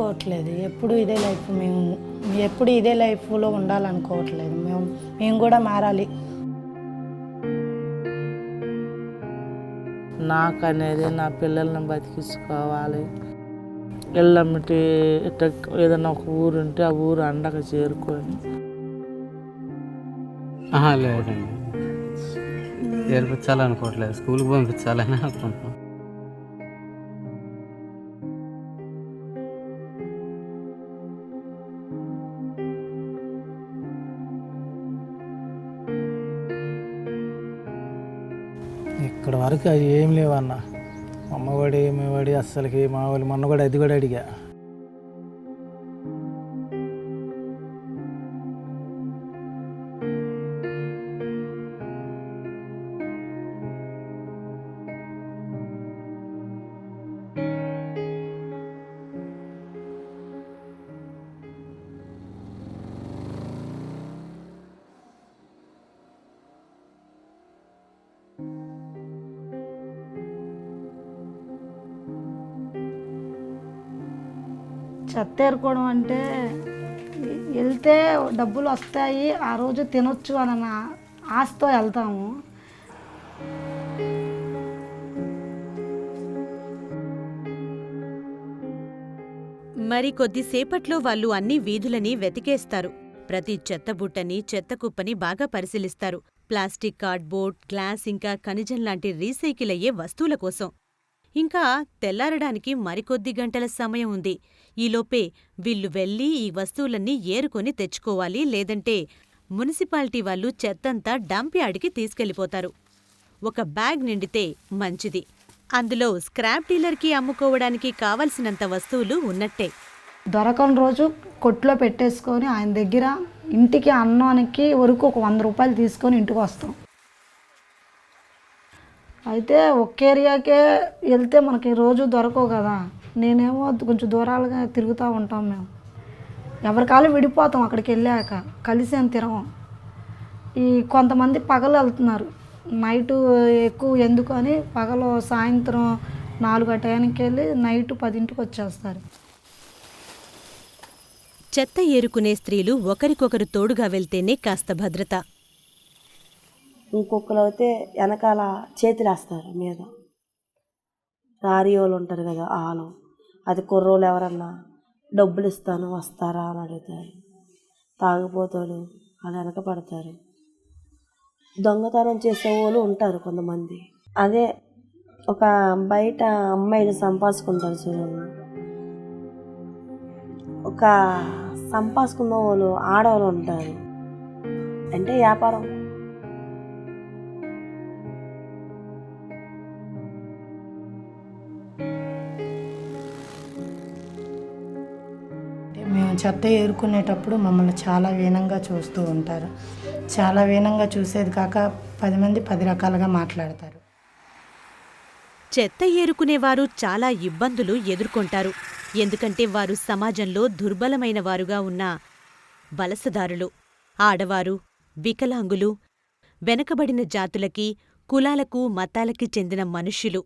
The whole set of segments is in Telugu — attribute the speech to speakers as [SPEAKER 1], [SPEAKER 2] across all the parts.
[SPEAKER 1] అనుకోవట్లేదు. ఎప్పుడు ఇదే లైఫ్ మేము ఎప్పుడు ఇదే లైఫ్లో ఉండాలనుకోవట్లేదు. మేము మేము కూడా మారాలి.
[SPEAKER 2] నాకు అనేది నా పిల్లల్ని బతికించుకోవాలి. ఎల్లమ్మటి ఇట్ట ఏదైనా ఒక ఊరు ఉంటే ఆ ఊరు అండగా చేరుకొని.
[SPEAKER 3] లేదండి. చేర్పించాలనుకోవట్లేదు స్కూల్కి పంపించాలని అనుకుంటున్నాం
[SPEAKER 4] ఇక్కడ వరకు అవి ఏం లేవన్న. అమ్మఒడి మేవాడి అస్సలకి మా వాళ్ళు మొన్న కూడా అది కూడా అడిగా.
[SPEAKER 1] చెత్త ఏరుకోవడం అంటే వెళ్తే డబ్బులు వస్తాయి ఆ రోజు తినొచ్చు అన్న ఆశతో వెళ్తాము.
[SPEAKER 5] మరి కొద్దిసేపట్లో వాళ్ళు అన్ని వీధులని వెతికేస్తారు. ప్రతి చెత్తబుట్టని చెత్తకుప్పని బాగా పరిశీలిస్తారు. ప్లాస్టిక్ కార్డ్బోర్డ్ గ్లాస్ ఇంకా ఖనిజం లాంటి రీసైకిల్ అయ్యే వస్తువుల కోసం. ఇంకా తెల్లారడానికి మరికొద్ది గంటల సమయం ఉంది. ఈలోపే వీళ్ళు వెళ్ళి ఈ వస్తువులన్నీ ఏరుకొని తెచ్చుకోవాలి లేదంటే మున్సిపాలిటీ వాళ్ళు చెత్తంతా డంప్ యార్డ్కి తీసుకెళ్ళిపోతారు. ఒక బ్యాగ్ నిండితే మంచిది. అందులో స్క్రాప్ డీలర్కి అమ్ముకోవడానికి కావలసినంత వస్తువులు ఉన్నట్టే.
[SPEAKER 1] దొరకని రోజు కొట్లో పెట్టేసుకొని ఆయన దగ్గర ఇంటికి అన్నానికి వరకు ఒక వంద రూపాయలు తీసుకొని ఇంటికి వస్తాం. అయితే ఒక్క ఏరియాకే వెళ్తే మనకి రోజు దొరకవు కదా. నేనేమో కొంచెం దూరాలుగా తిరుగుతూ ఉంటాం మేము. ఎవరికాలు విడిపోతాం అక్కడికి వెళ్ళాక. కలిసి అని తిరగం ఈ కొంతమంది పగలు వెళ్తున్నారు. నైటు ఎక్కువ ఎందుకు అని పగలు సాయంత్రం నాలుగు టైంకి వెళ్ళి నైట్ పదింటికి వచ్చేస్తారు.
[SPEAKER 5] చెత్త ఏరుకునే స్త్రీలు ఒకరికొకరు తోడుగా వెళ్తేనే కాస్త భద్రత.
[SPEAKER 6] ఇంకొకరు అయితే వెనకాల చేతులేస్తారు మీద. రారి వాళ్ళు ఉంటారు కదా వాళ్ళు అది కుర్రోళ్ళు ఎవరన్నా డబ్బులు ఇస్తాను వస్తారా అని అడుగుతారు. తాగిపోతాడు వాళ్ళు వెనక పడతారు. దొంగతనం చేసే వాళ్ళు ఉంటారు కొంతమంది. అదే ఒక బయట అమ్మాయిలు సంపాదించుకుంటారు చూడండి. ఒక సంపాదించుకున్న వాళ్ళు ఆడవాళ్ళు ఉంటారు. అంటే వ్యాపారం.
[SPEAKER 1] చెత్త ఏరుకునేటప్పుడు మమ్మల్ని చాలా వీనంగా చూస్తూ ఉంటారు. చాలా వీనంగా చూసేది కాక పది మంది పది రకాలుగా మాట్లాడతారు.
[SPEAKER 5] చెత్త ఏరుకునేవారు చాలా ఇబ్బందులు ఎదుర్కొంటారు. ఎందుకంటే వారు సమాజంలో దుర్బలమైన వారుగా ఉన్న వలసదారులు ఆడవారు వికలాంగులు వెనకబడిన జాతులకి కులాలకు మతాలకి చెందిన మనుష్యులు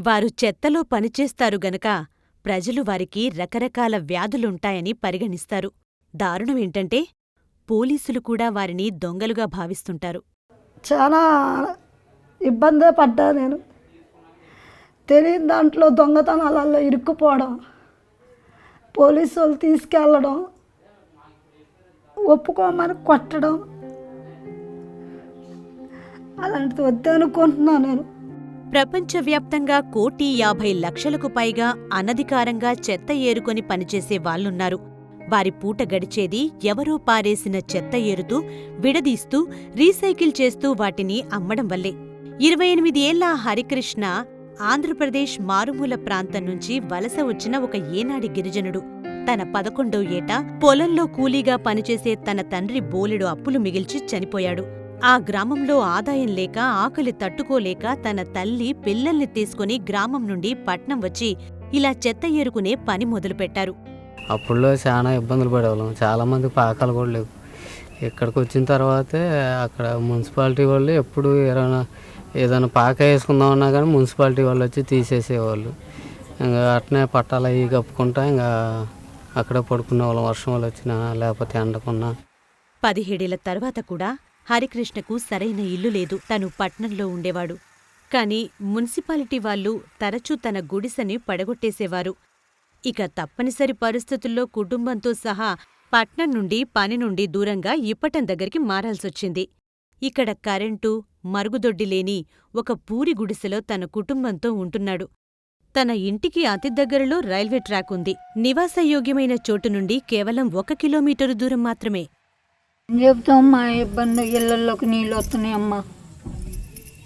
[SPEAKER 5] వారు చెత్తలో పనిచేస్తారు గనక ప్రజలు వారికి రకరకాల వ్యాధులుంటాయని పరిగణిస్తారు. దారుణమేంటంటే పోలీసులు కూడా వారిని దొంగలుగా భావిస్తుంటారు.
[SPEAKER 1] చాలా ఇబ్బంది పడ్డా నేను. తెలియని దాంట్లో దొంగతనాలలో ఇరుక్కుపోవడం పోలీసు వాళ్ళు తీసుకెళ్ళడం ఒప్పుకోమని కొట్టడం అలాంటిది వద్దనుకుంటున్నాను నేను.
[SPEAKER 5] ప్రపంచవ్యాప్తంగా కోటి యాభై లక్షలకు పైగా అనధికారంగా చెత్త ఏరుకొని పనిచేసే వాళ్ళున్నారు. వారి పూట గడిచేది ఎవరో పారేసిన చెత్త ఏరుతూ విడదీస్తూ రీసైకిల్ చేస్తూ వాటిని అమ్మడం వల్లే. ఇరవై ఎనిమిది ఏళ్ళ హరికృష్ణ ఆంధ్రప్రదేశ్ మారుమూల ప్రాంతం నుంచి వలస వచ్చిన ఒక ఏనాడి గిరిజనుడు. తన పదకొండో ఏట పొలంలో కూలీగా పనిచేసే తన తండ్రి బోలెడు అప్పులు మిగిల్చి చనిపోయాడు. ఆ గ్రామంలో ఆదాయం లేక ఆకలి తట్టుకోలేక తన తల్లి పిల్లల్ని తీసుకుని గ్రామం నుండి పట్నం వచ్చి ఇలా చెత్త ఏరుకునే పని మొదలుపెట్టారు.
[SPEAKER 3] అప్పుడులో చాలా ఇబ్బందులు పడేవాళ్ళం. చాలామంది పాకాలు కూడా లేవు. ఇక్కడికి వచ్చిన తర్వాతే అక్కడ మున్సిపాలిటీ వాళ్ళు ఎప్పుడు ఏదైనా ఏదైనా పాక వేసుకుందామన్నా కానీ మున్సిపాలిటీ వాళ్ళు వచ్చి తీసేసేవాళ్ళు. ఇంకా అట్నే పట్టాలు అవి కప్పుకుంటా ఇంకా అక్కడే పడుకునే వాళ్ళం వర్షం వాళ్ళు వచ్చినా లేకపోతే ఎండకున్నా.
[SPEAKER 5] పదిహేడేళ్ళ తర్వాత కూడా హరికృష్ణకు సరైన ఇల్లు లేదు. తను పట్నంలో ఉండేవాడు. కాని మున్సిపాలిటీ వాళ్ళు తరచూ తన గుడిసెని పడగొట్టేసేవారు. ఇక తప్పనిసరి పరిస్థితుల్లో కుటుంబంతో సహా పట్నం నుండి పని నుండి దూరంగా ఇప్పటం దగ్గరికి మారాల్సొచ్చింది. ఇక్కడ కరెంటు మరుగుదొడ్డి లేని ఒక పూరి గుడిసెలో తన కుటుంబంతో ఉంటున్నాడు. తన ఇంటికి అతి దగ్గరలో రైల్వే ట్రాక్ ఉంది. నివాసయోగ్యమైన చోటు నుండి కేవలం ఒక కిలోమీటరు దూరం మాత్రమే.
[SPEAKER 7] చెప్తాం మా ఇబ్బంది ఇళ్ళల్లోకి నీళ్ళు వస్తున్నాయి అమ్మ.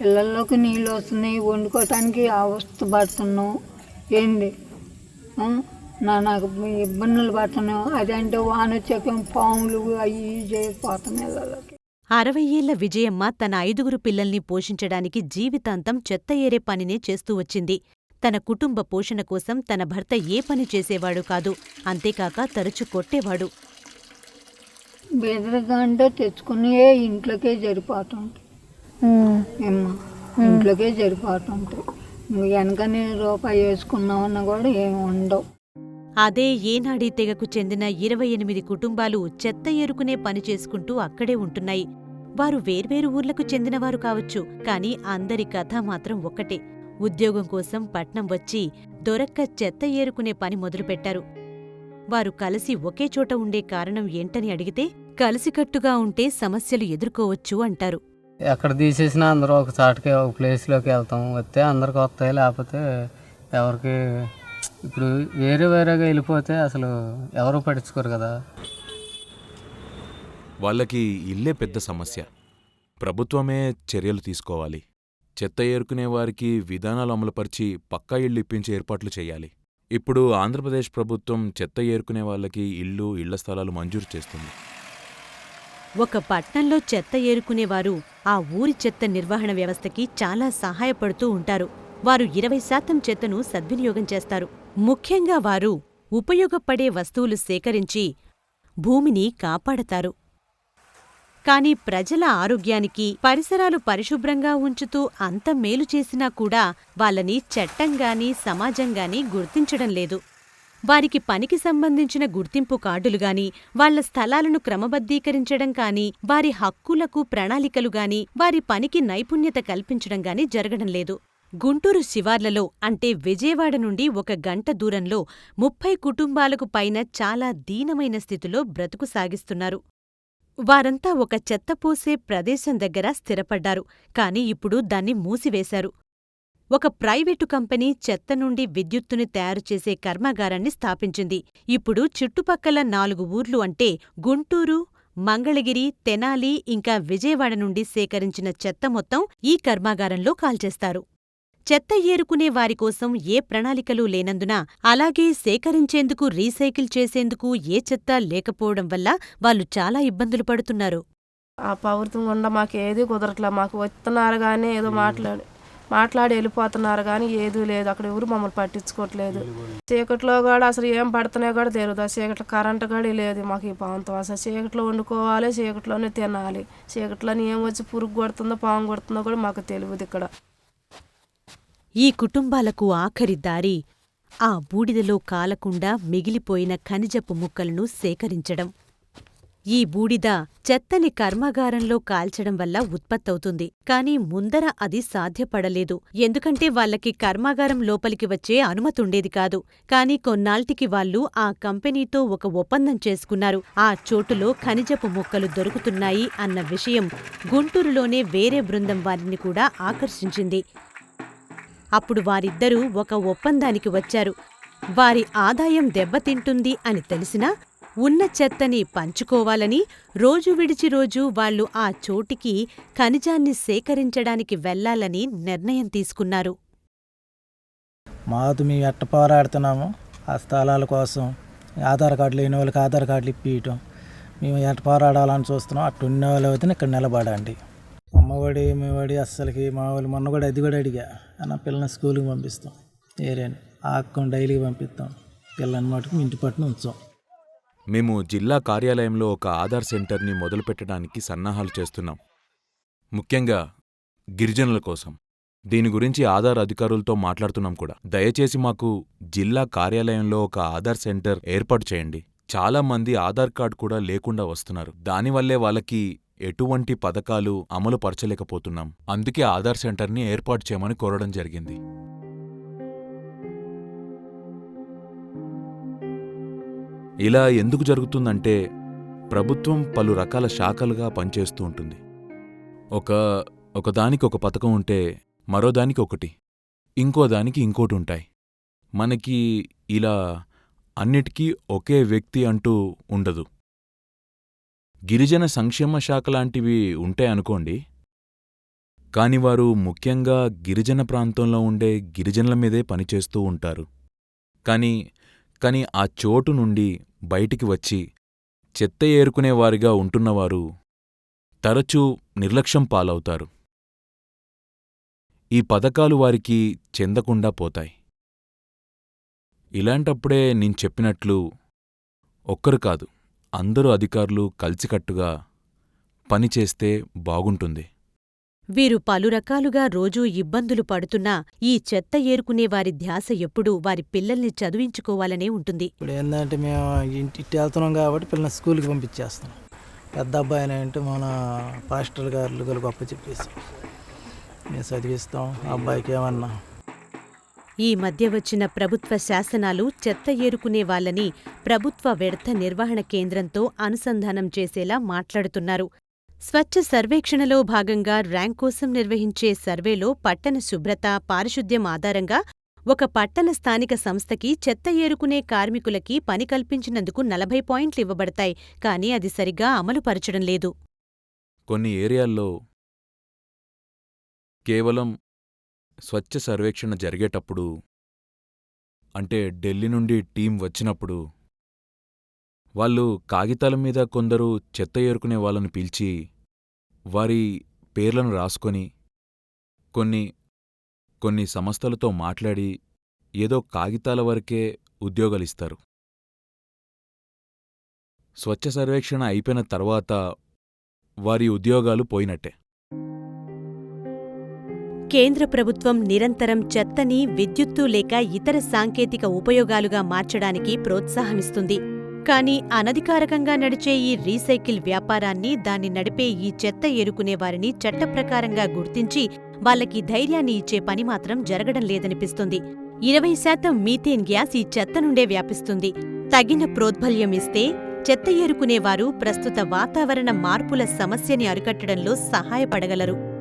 [SPEAKER 7] ఇళ్ళల్లోకి నీళ్ళు వస్తున్నాయి వండుకోవటానికి అవస్థ పడుతున్నాం ఏంది? నా నాకు ఇబ్బందులు పడుతున్నాం అదంటే వాన వచ్చాక పాములు అవి ఇవి చేయకపోతున్నాయి ఇళ్ళలోకి
[SPEAKER 5] అరవై ఏళ్ళ విజయమ్మ తన ఐదుగురు పిల్లల్ని పోషించడానికి జీవితాంతం చెత్త ఏరే పనినే చేస్తూ వచ్చింది. తన కుటుంబ పోషణ కోసం తన భర్త ఏ పని చేసేవాడు కాదు అంతేకాక తరచు కొట్టేవాడు.
[SPEAKER 7] బెదరగా అంటే తెచ్చుకుని ఇంట్లోకే జరిపోతుంటాయి ఏమ్మా ఇంట్లోకే జరిపోతుంటాయి నువ్వు వెనకనే రూపాయి వేసుకున్నామన్నా కూడా ఏమి ఉండవు.
[SPEAKER 5] అదే ఏనాడీ తెగకు చెందిన ఇరవై ఎనిమిది కుటుంబాలు చెత్త ఏరుకునే పని చేసుకుంటూ అక్కడే ఉంటున్నాయి. వారు వేర్వేరు ఊర్లకు చెందినవారు కావచ్చు కాని అందరి కథ మాత్రం ఒక్కటే. ఉద్యోగం కోసం పట్నం వచ్చి దొరక్క చెత్త ఏరుకునే పని మొదలుపెట్టారు. వారు కలిసి ఒకే చోట ఉండే కారణం ఏంటని అడిగితే కలిసికట్టుగా ఉంటే సమస్యలు ఎదుర్కోవచ్చు అంటారు.
[SPEAKER 3] ఎక్కడ తీసేసినా అందరూ ఒక చాటుకి ఒక ప్లేస్లోకి వెళ్తాం. వస్తే అందరికి వస్తాయి లేకపోతే ఎవరికి ఇప్పుడు వేరే వేరేగా వెళ్ళిపోతే అసలు ఎవరు పట్టించుకోరు కదా.
[SPEAKER 8] వాళ్ళకి ఇల్లే పెద్ద సమస్య. ప్రభుత్వమే చర్యలు తీసుకోవాలి. చెత్త ఏరుకునే వారికి విధానాలు అమలుపరిచి పక్కా ఇళ్ళు ఇప్పించే ఏర్పాట్లు చేయాలి. ఇప్పుడు ఆంధ్రప్రదేశ్ ప్రభుత్వం చెత్త ఏరుకునే వాళ్ళకి ఇళ్ళు ఇళ్ళ స్థలాలు మంజూరు చేస్తుంది.
[SPEAKER 5] ఒక పట్నంలో చెత్త ఏరుకునేవారు ఆ ఊరి చెత్త నిర్వహణ వ్యవస్థకి చాలా సహాయపడుతూ ఉంటారు. వారు ఇరవై శాతం చెత్తను సద్వినియోగం చేస్తారు. ముఖ్యంగా వారు ఉపయోగపడే వస్తువులు సేకరించి భూమిని కాపాడతారు. కాని ప్రజల ఆరోగ్యానికి పరిసరాలు పరిశుభ్రంగా ఉంచుతూ అంత మేలు చేసినా కూడా వాళ్ళని చట్టంగాని సమాజంగాని గుర్తించడం లేదు. వారికి పనికి సంబంధించిన గుర్తింపు కార్డులు గాని వాళ్ళ స్థలాలను క్రమబద్ధీకరించడం కాని వారి హక్కులకు ప్రణాళికలు గాని వారి పనికి నైపుణ్యత కల్పించడం గాని జరగడం లేదు. గుంటూరు శివార్లలో అంటే విజయవాడ నుండి ఒక గంట దూరంలో ముప్పై కుటుంబాలకు పైన చాలా దీనమైన స్థితిలో బ్రతుకు సాగిస్తున్నారు. వారంతా ఒక చెత్తపోసే ప్రదేశం దగ్గర స్థిరపడ్డారు కాని ఇప్పుడు దాన్ని మూసివేశారు. ఒక ప్రైవేటు కంపెనీ చెత్త నుండి విద్యుత్తుని తయారుచేసే కర్మాగారాన్ని స్థాపించింది. ఇప్పుడు చుట్టుపక్కల నాలుగు ఊర్లు అంటే గుంటూరు మంగళగిరి తెనాలి ఇంకా విజయవాడ నుండి సేకరించిన చెత్త మొత్తం ఈ కర్మాగారంలో కాల్చేస్తారు. చెత్త ఏరుకునే వారి కోసం ఏ ప్రణాళికలు లేనందున అలాగే సేకరించేందుకు రీసైకిల్ చేసేందుకు ఏ చెత్త లేకపోవడం వల్ల వాళ్ళు చాలా ఇబ్బందులు పడుతున్నారు.
[SPEAKER 6] ఆ ప్రభుత్వం గుండా మాకు ఏది కుదరట్లే. మాకు వస్తున్నారు కానీ ఏదో మాట్లాడి మాట్లాడి వెళ్ళిపోతున్నారు కానీ ఏదీ లేదు. అక్కడ ఎవరు మమ్మల్ని పట్టించుకోవట్లేదు. చీకట్లో కూడా అసలు ఏం పడుతున్నాయో కూడా తెలియదు ఆ చీకట్లో కరెంటు కూడా లేదు మాకు ఈ ప్రాంతం అసలు చీకట్లో వండుకోవాలి చీకట్లోనే తినాలి. చీకట్లోనే ఏం వచ్చి పురుగు కొడుతుందో పాము కొడుతుందో కూడా మాకు తెలియదు ఇక్కడ.
[SPEAKER 5] ఈ కుటుంబాలకు ఆఖరి దారి ఆ బూడిదలో కాలకుండా మిగిలిపోయిన ఖనిజపు ముక్కలను సేకరించడం. ఈ బూడిద చెత్తని కర్మాగారంలో కాల్చడం వల్ల ఉత్పత్తవుతుంది. కాని ముందర అది సాధ్యపడలేదు. ఎందుకంటే వాళ్ళకి కర్మాగారం లోపలికి వచ్చే అనుమతుండేది కాదు. కాని కొన్నాళ్టికి వాళ్ళు ఆ కంపెనీతో ఒక ఒప్పందం చేసుకున్నారు. ఆ చోటులో ఖనిజపు మొక్కలు దొరుకుతున్నాయి అన్న విషయం గుంటూరులోనే వేరే బృందం వారిని కూడా ఆకర్షించింది. అప్పుడు వారిద్దరూ ఒక ఒప్పందానికి వచ్చారు. వారి ఆదాయం దెబ్బతింటుంది అని తెలిసినా ఉన్న చెత్తని పంచుకోవాలని రోజు విడిచి రోజు వాళ్ళు ఆ చోటికి ఖనిజాన్ని సేకరించడానికి వెళ్ళాలని నిర్ణయం తీసుకున్నారు.
[SPEAKER 4] మాతో మేము ఎట్ట పోరాడుతున్నాము ఆ స్థలాల కోసం ఆధార్ కార్డు లేని వాళ్ళకి ఆధార్ కార్డులు ఇప్పియటం. మేము ఎట్ట పోరాడాలని చూస్తున్నాం అట్టు ఉన్న వాళ్ళు అయితే ఇక్కడ నిలబడండి. అమ్మఒడి మేవాడి అస్సలకి మా వాళ్ళు మొన్న కూడా అది కూడా అడిగా. అన్న పిల్లల్ని స్కూల్కి పంపిస్తాం. ఏరేని ఆకుని డైలీకి పంపిస్తాం. పిల్లని మటుకు ఇంటి పట్టున ఉంచాం
[SPEAKER 8] మేము జిల్లా కార్యాలయంలో ఒక ఆధార్ సెంటర్ని మొదలుపెట్టడానికి సన్నాహాలు చేస్తున్నాం. ముఖ్యంగా గిరిజనుల కోసం. దీని గురించి ఆధార్ అధికారులతో మాట్లాడుతున్నాం కూడా. దయచేసి మాకు జిల్లా కార్యాలయంలో ఒక ఆధార్ సెంటర్ ఏర్పాటు చేయండి. చాలా మంది ఆధార్ కార్డ్ కూడా లేకుండా వస్తున్నారు. దానివల్లే వాళ్ళకి ఎటువంటి పథకాలు అమలు పరచలేకపోతున్నాం. అందుకే ఆధార్ సెంటర్ని ఏర్పాటు చేయమని కోరడం జరిగింది. ఇలా ఎందుకు జరుగుతుందంటే ప్రభుత్వం పలు రకాల శాఖలుగా పనిచేస్తూ ఉంటుంది. ఒక ఒకదానికి ఒక పథకం ఉంటే మరోదానికి ఒకటి ఇంకో దానికి ఇంకోటి ఉంటాయి. మనకి ఇలా అన్నిటికీ ఒకే వ్యక్తి అంటూ ఉండదు. గిరిజన సంక్షేమ శాఖ లాంటివి ఉంటాయనుకోండి కాని వారు ముఖ్యంగా గిరిజన ప్రాంతంలో ఉండే గిరిజనుల మీదే పనిచేస్తూ ఉంటారు. కాని కాని ఆ చోటు నుండి బయటికి వచ్చి చెత్త ఏరుకునేవారిగా ఉంటున్నవారు తరచూ నిర్లక్ష్యం పాలవుతారు. ఈ పథకాలు వారికి చెందకుండా పోతాయి. ఇలాంటప్పుడే నేను చెప్పినట్లు ఒక్కరు కాదు అందరూ అధికారులు కలిసికట్టుగా పనిచేస్తే బాగుంటుంది.
[SPEAKER 5] వీరు పలు రకాలుగా రోజూ ఇబ్బందులు పడుతున్నా ఈ చెత్త ఏరుకునే వారి ధ్యాస ఎప్పుడూ వారి పిల్లల్ని చదివించుకోవాలనే ఉంటుంది.
[SPEAKER 4] ఇప్పుడు ఏంటంటే మేము ఇంటి ఇట్టి వెళ్తున్నాం కాబట్టి పిల్లల్ని స్కూల్కి పంపించేస్తున్నాం. పెద్ద అబ్బాయిని అంటే మన పాస్టర్ గారు గొప్ప చెప్పేసి. మేము చదివిస్తాం అబ్బాయికి ఏమన్నా.
[SPEAKER 5] ఈ మధ్య వచ్చిన ప్రభుత్వ శాసనాలు చెత్త ఏరుకునే వాళ్ళని ప్రభుత్వ వ్యర్థ నిర్వహణ కేంద్రంతో అనుసంధానం చేసేలా మాట్లాడుతున్నారు. స్వచ్ఛ సర్వేక్షణలో భాగంగా ర్యాంక్ కోసం నిర్వహించే సర్వేలో పట్టణ శుభ్రత పారిశుద్ధ్యం ఆధారంగా ఒక పట్టణ స్థానిక సంస్థకి చెత్త ఏరుకునే కార్మికులకి పని కల్పించినందుకు నలభై పాయింట్లు ఇవ్వబడతాయి కానీ అది సరిగ్గా అమలుపరచడం లేదు.
[SPEAKER 8] కొన్ని ఏరియాల్లో కేవలం స్వచ్ఛ సర్వేక్షణ జరిగేటప్పుడు అంటే ఢిల్లీ నుండి టీం వచ్చినప్పుడు వాళ్ళు కాగితాల మీద కొందరు చెత్త ఏరుకునే వాళ్ళను పిలిచి వారి పేర్లను రాసుకొని కొన్ని కొన్ని సంస్థలతో మాట్లాడి ఏదో కాగితాల వరకే ఉద్యోగాలిస్తారు. స్వచ్ఛ సర్వేక్షణ అయిపోయిన తర్వాత వారి ఉద్యోగాలు పోయినట్టే.
[SPEAKER 5] కేంద్ర ప్రభుత్వం నిరంతరం చెత్తని విద్యుత్తు లేక ఇతర సాంకేతిక ఉపయోగాలుగా మార్చడానికి ప్రోత్సాహమిస్తుంది. కానీ అనధికారకంగా నడిచే ఈ రీసైకిల్ వ్యాపారాన్ని దాన్ని నడిపే ఈ చెత్త ఏరుకునేవారిని చట్టప్రకారంగా గుర్తించి వాళ్ళకి ధైర్యాన్ని ఇచ్చే పని మాత్రం జరగడం లేదనిపిస్తుంది. ఇరవై శాతం మీథేన్ గ్యాస్ ఈ చెత్త నుండే వ్యాపిస్తుంది. తగిన ప్రోద్బల్యం ఇస్తే చెత్త ఏరుకునేవారు ప్రస్తుత వాతావరణ మార్పుల సమస్యని అరికట్టడంలో సహాయపడగలరు.